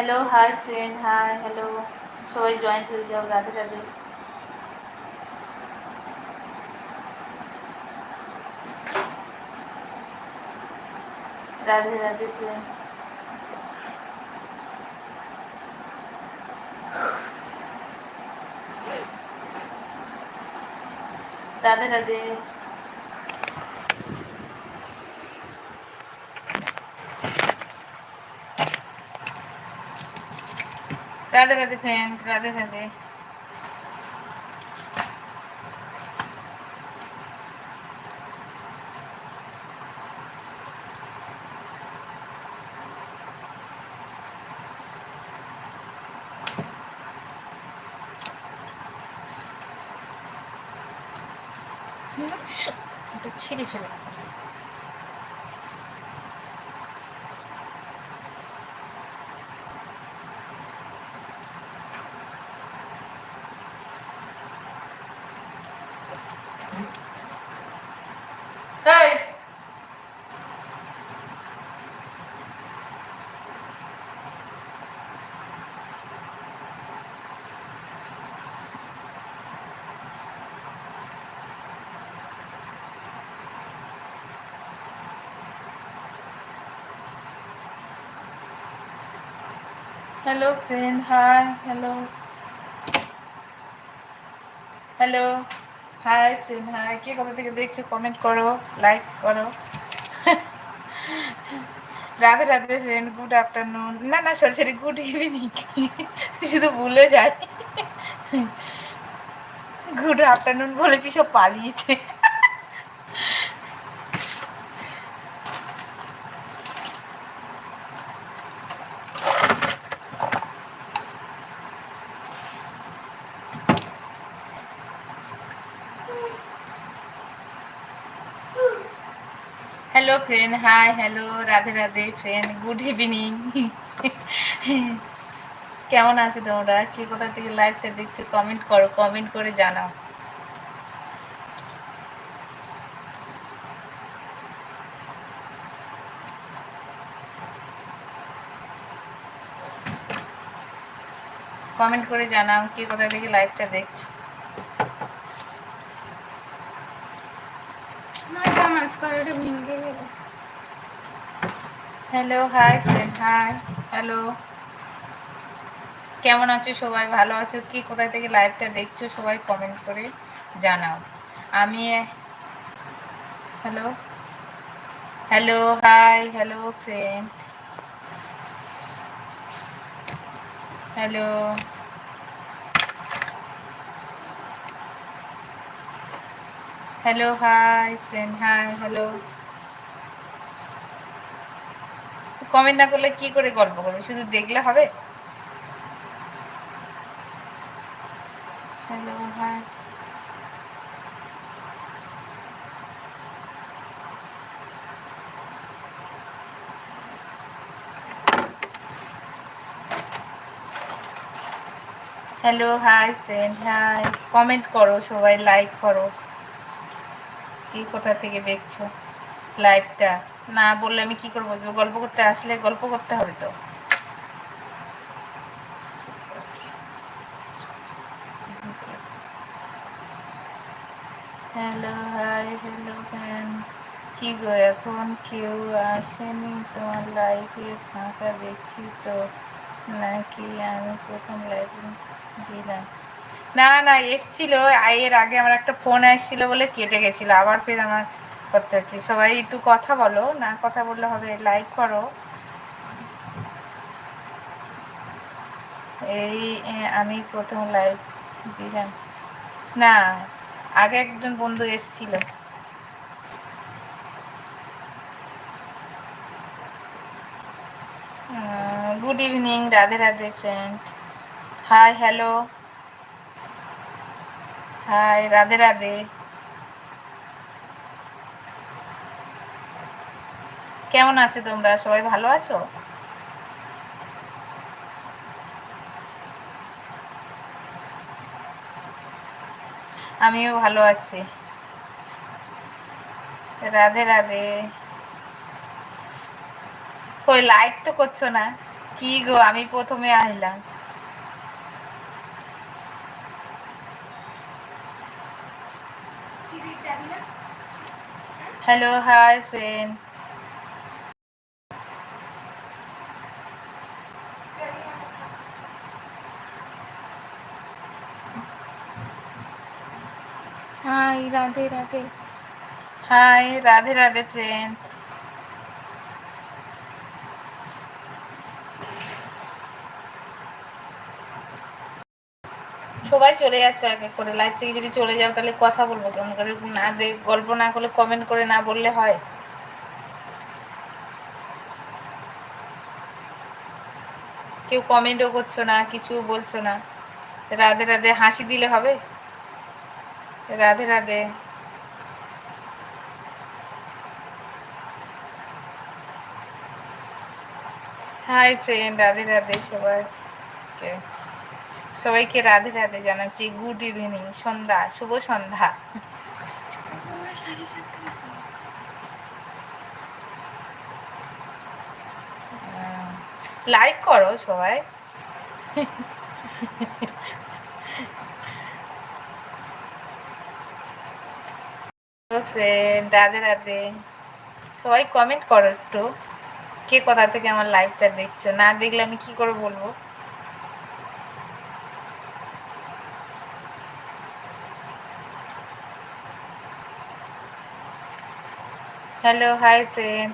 Hello hi friend hi hello সবাই joined হয়ে যাও রাধে রাধে রাধে রাধে ফ্রেন্ড রাধে রাধে রাধে রাধে ফ্রেন্ড রাধে রাধে। ছিঁড়ে ফেলে এই hello friend hi hello hello hi friend hi কে কোথা থেকে দেখছ? কমেন্ট করো লাইক করো। Radhe Radhe friend good afternoon না না সরি সরি গুড ইভিনিং শুধু ভুলে যাই। গুড আফটারনুন বলেছি, সব পালিয়েছে। Friend hi hello Radhe Radhe friend good evening কেমন আছো তোমরা? কে কোথা থেকে লাইভটা দেখছ? কমেন্ট করো কমেন্ট করে জানাও। কমেন্ট করে জানাও, কে কোথা থেকে লাইভটা দেখছ? Hello hi friend hi hello কেমন আছো সবাই? ভালো আছো? কি, কোথায় থেকে লাইভটা দেখছ সবাই কমেন্ট করে জানাও। আমি hello hello hi hello friend hello hello hi friend hi hello comment না করলে কি করে গল্প করবে? শুধু দেখলে হবে? Hello hi hello hi friend hi comment করো, সবাই লাইক করো। কি কোথা থেকে দেখছ লাইভটা না বললে আমি কি করব? গল্প করতে আসলে গল্প করতে হবে তো। হ্যালো হাই হ্যালো ফ্যান কি গো, এখন কেউ আসেনি তোমার লাইফে ফাঁকা দেখছি তো। নাকি আমি প্রথম লাইফে দিলাম না না, এসছিল। এর আগে আমার একটা ফোন এসেছিল বলে কেটে গেছিল। আবার ফের আমার করতে হচ্ছে। সবাই একটু কথা বলো, না কথা বললে হবে। লাইক করো। এই আমি প্রথম লাইভ দিলাম। না, আগে একজন বন্ধু এসছিল। Good evening Radhe Radhe friend hi hello hi Radhe Radhe কেমন আছো তোমরা? সবাই ভালো আছো? আমিও ভালো আছি। রাধে রাধে কই লাইক তো করছ না? কি গো, আমি প্রথমে আইলাম। Hello hi friend hi Radhe Radhe hi Radhe Radhe friend সবাই চলে যাচ্ছে এক এক করে। লাইভ থেকে যদি চলে যাও, তাহলে কথা বলব কেমন করে? না গল্প না করলে কমেন্ট করে না বললে হয়। কেউ কমেন্টও করছ না, কিছু বলছো না। রাধে রাধে, হাসি দিলে হবে? রাধে রাধে। হাই ফ্রেন্ড রাধে রাধে সবাইকে। সবাইকে রাধে রাধে জানাচ্ছি গুড ইভিনিং সন্ধ্যা, শুভ সন্ধ্যা। লাইক করো সবাই। ফ্রেন্ড রাধে রাধে। সবাই কমেন্ট করো একটু, কে কোথা থেকে আমার লাইভটা দেখছ? না দেখলে আমি কি করে বলব? Hello hi friend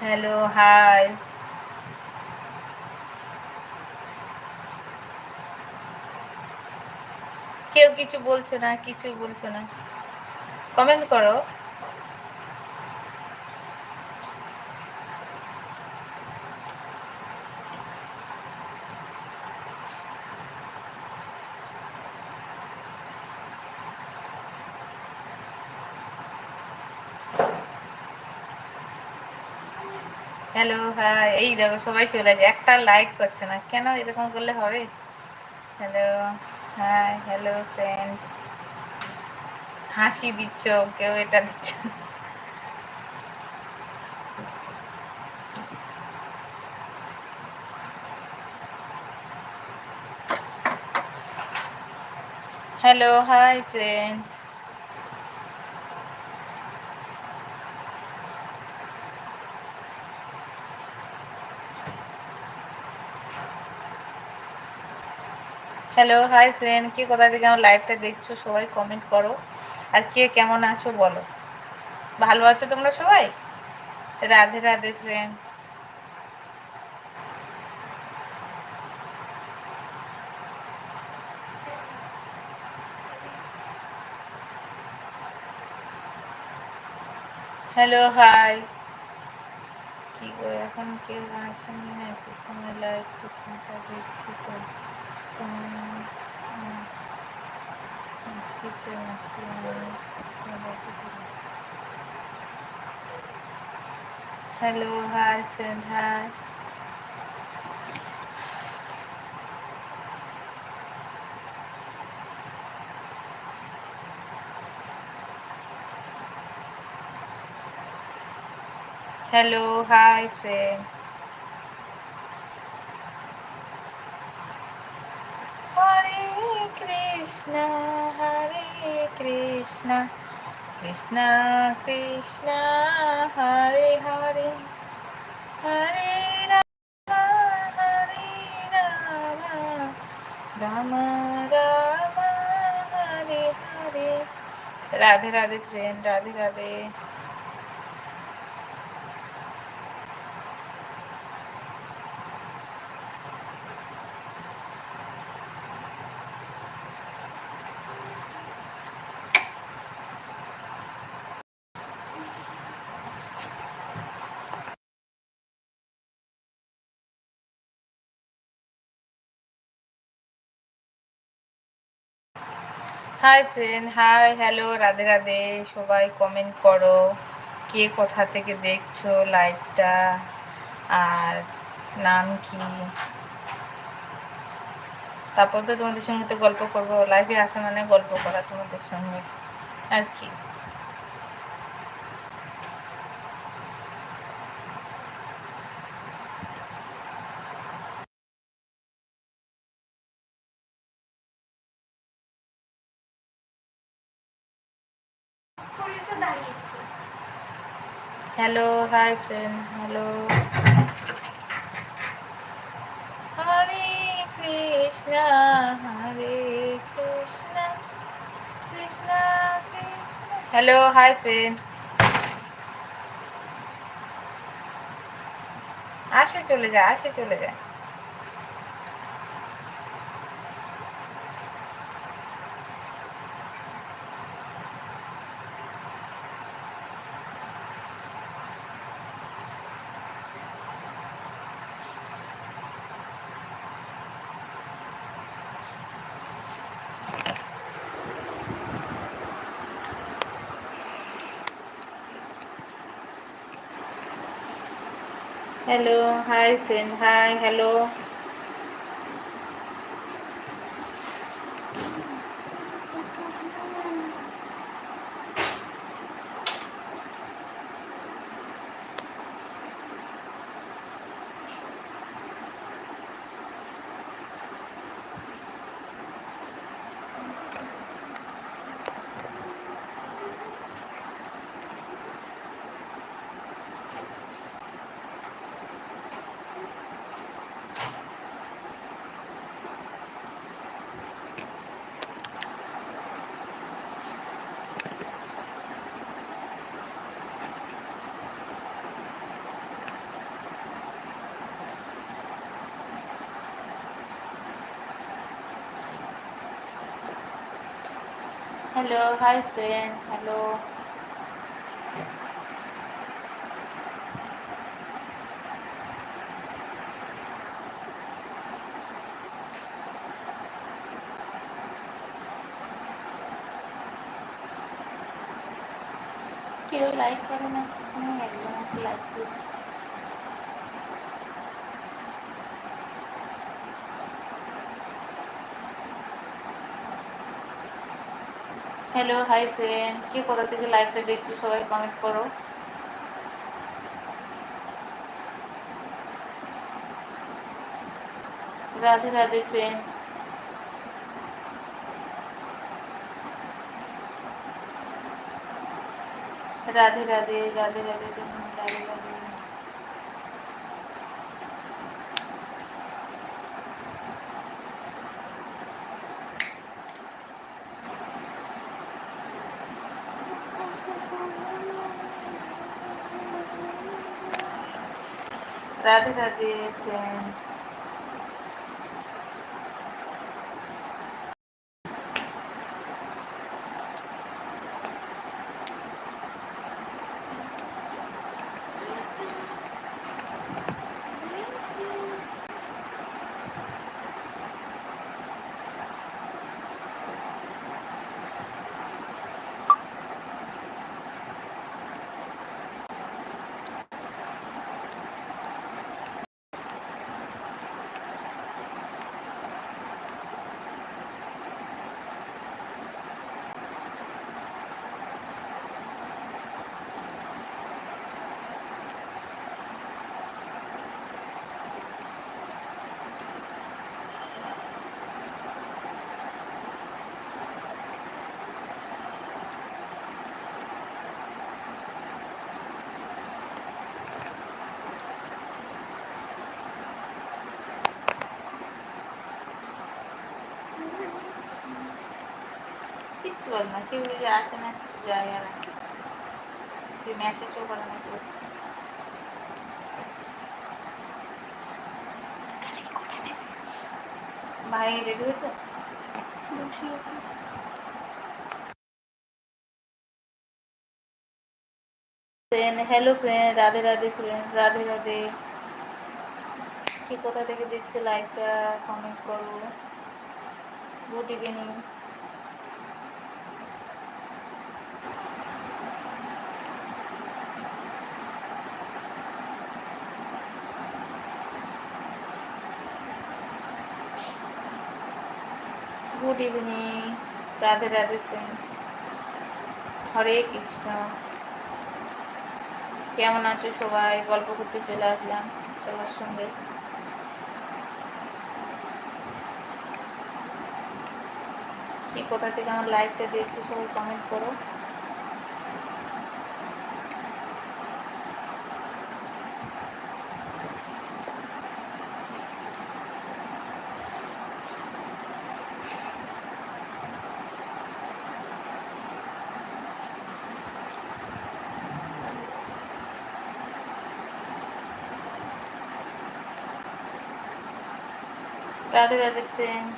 hello hi কেউ কিছু বলছো না কিছু বলছো না। কমেন্ট করো। হ্যালো, হাই, এই দেখো সবাই চলে যায়। একটা লাইক করছে না। কেন এরকম করলে হবে? হ্যালো হাই হ্যালো ফ্রেন্ড হাসি দিচ্ছ, কেউ এটা দিচ্ছ hello hi friend hello hi friend কে কোথা থেকে আমার লাইভটা দেখছ? সবাই কমেন্ট করো। আর কে কেমন আছো বলো। ভালো আছো তোমরা সবাই? Radhe Radhe friend hello hi কি এখন কেউ আসেনি না? প্রথমে লাইভটা দেখছি তো? তোমার শীতে নাকি hello hi friend hi hello hi friend Hare Krishna, Hare Krishna. Krishna Krishna, Hare Hare. Hare Ram Hare Ram. Ram Ram, Hare Hare. Radhe Radhe friend Radhe Radhe. Hi friend hi hello Radhe Radhe. সবাই comment করো। কে কোথা থেকে দেখছ লাইভটা আর নাম কি? তারপর তো তোমাদের সঙ্গে তো গল্প করব। লাইভে আসা মানে গল্প করা তোমাদের সঙ্গে। আর কি? Hello hi friend hello Hare Krishna Hare Krishna Krishna Krishna hello hi friend আসে চলে যায় আসে চলে যায় hello hi friend hi hello hello hi friend hello কেউ লাইক করে না কিছু নেই একজন আমাকে লাইক দিয়েছে হ্যালো হাই ফ্রেন্ড কে কোথা থেকে লাইভটা দেখছি? সবাই কমেন্ট করো। রাধে রাধে ফ্রেন্ড রাধে রাধে রাধে রাধে রাধে রাধে। রাধে রাধে ফ্রেন্ড কিচ্ছু বল না। কেউ যদি আসে মেসেজ যায় আর আসে। সে মেসেজও করে না কেউ। ভাই রেডি হয়েছে? বসে আছি। Friend hello friend Radhe Radhe friend Radhe Radhe. কে কোথা থেকে দেখছে লাইভটা কমেন্ট করো। Good evening good evening, Radhe Radhe chain Hare Krishna. কেমন আছো সবাই? গল্প করতে চলে আসলাম সবার সঙ্গে। কি কোথা থেকে আমার লাইভটা দিয়েছি সবাই কমেন্ট করো। Radhe Radhe friend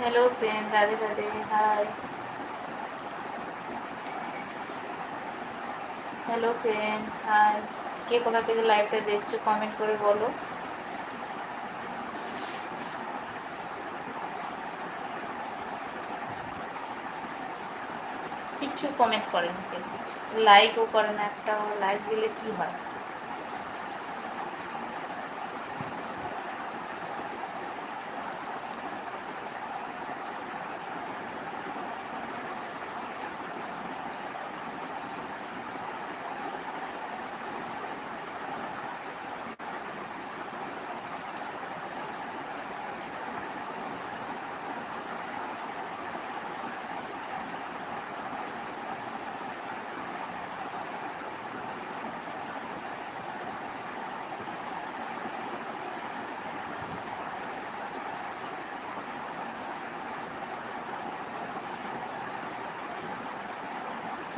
hello friend Radhe Radhe hi hello friend hi কে কোথা থেকে লাইভটা দেখছ কমেন্ট করে বলো। কিচ্ছু কমেন্ট করেন লাইকও করে না একটা লাইক দিলে কি হয়?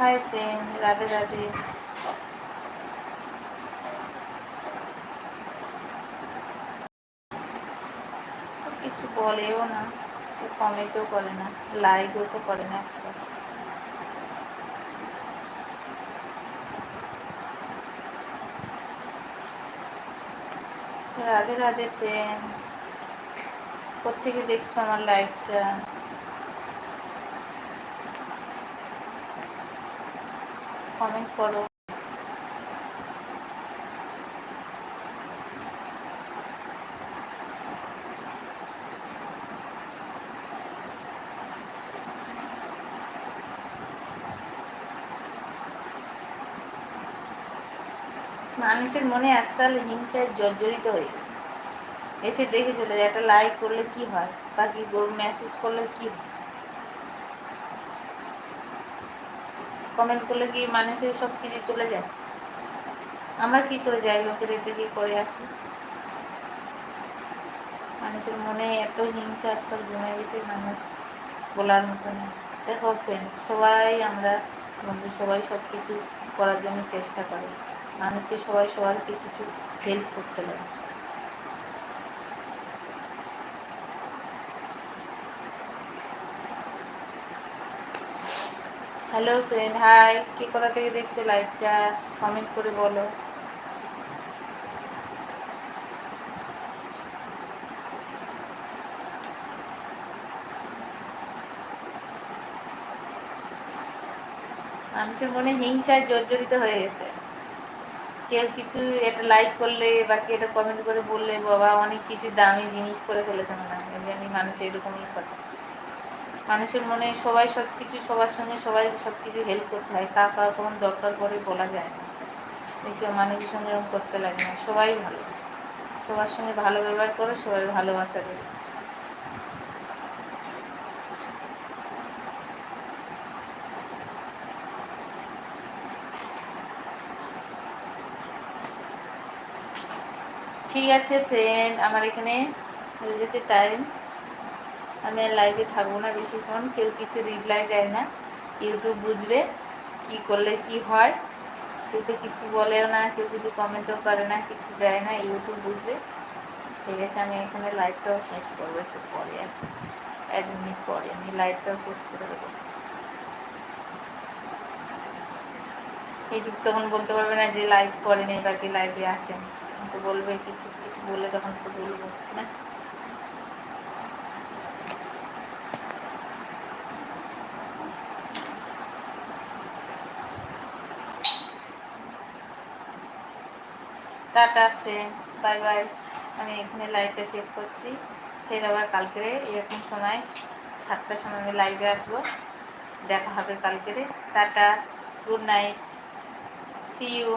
Hi friend Radhe Radhe. কিছু বলেও না কমেন্টও করে না, লাইকও তো করে না রাধে রাধে ফ্রেন্ড কোথেকে দেখছ আমার লাইভটা কমেন্ট করো। মানুষের মনে আজকাল হিংসায় জর্জরিত হয়ে গেছে। এসে দেখে চলে যায়, একটা লাইক করলে কি হয়? বাকি মেসেজ করলে কি হয়? কমেন্ট করলে কি মানুষের সব কিছু চলে যায়? আমরা কি করে যাই লোকের এতে কি করে আসি? মানুষের মনে এত হিংসা আজকাল জমে গেছে, মানুষ বলার মতো না। দেখো ফ্রেন্ড সবাই আমরা, বন্ধু সবাই সব কিছু করার জন্য চেষ্টা করে। মানুষকে সবাই সবাইকে কিছু হেল্প করতে লাগে হ্যালো ফ্রেন্ড হাই কে কোথা থেকে দেখছ লাইভটা কমেন্ট করে বলো। মানুষের মনে হিংসায় জর্জরিত হয়ে গেছে। কেউ কিছু এটা লাইক করলে বা কেউ এটা কমেন্ট করে বললে, বাবা অনেক কিছু দামি জিনিস করে ফেলেছে মনে হয়। মানুষ এরকমই করে। মানুষের মনে সবাই সব কিছু সবার সঙ্গে সবাই সব কিছু হেল্প করতে হয়। কার কার কখন দরকার পড়ে বলা যায় না। দেখছ মানুষের সঙ্গে এরকম করতে লাগে না। সবাই ভালো। সবার সঙ্গে ভালো ব্যবহার করো, সবাই ভালোবাসা দেবে। ঠিক আছে ফ্রেন্ড আমার এখানে হয়ে গেছে টাইম আমি আর লাইভে থাকব না বেশিক্ষণ, কেউ কিছু রিপ্লাই দেয় না। ইউটিউব বুঝবে কি করলে কি হয়। কেউ তো কিছু বলেও না, কেউ কিছু কমেন্টও করে না, কিছু দেয় না ইউটিউব বুঝবে। ঠিক আছে, আমি এখানে লাইভটাও শেষ করব, একটু পরে আর এক মিনিট পরে আমি লাইভটাও শেষ করে দেবো। ইউটিউব তখন বলতে পারবে না যে লাইভ করেনি বাকি লাইভে আসেন। তো বলবে কিছু কিছু বলে তখন তো বলব, না? Tata friend bye bye. আমি এখানে লাইভটা শেষ করছি। ফের আবার কালকে এরকম সময়, সাতটার সময় আমি লাইভে আসব। দেখা হবে কালকেরে। Tata good night see you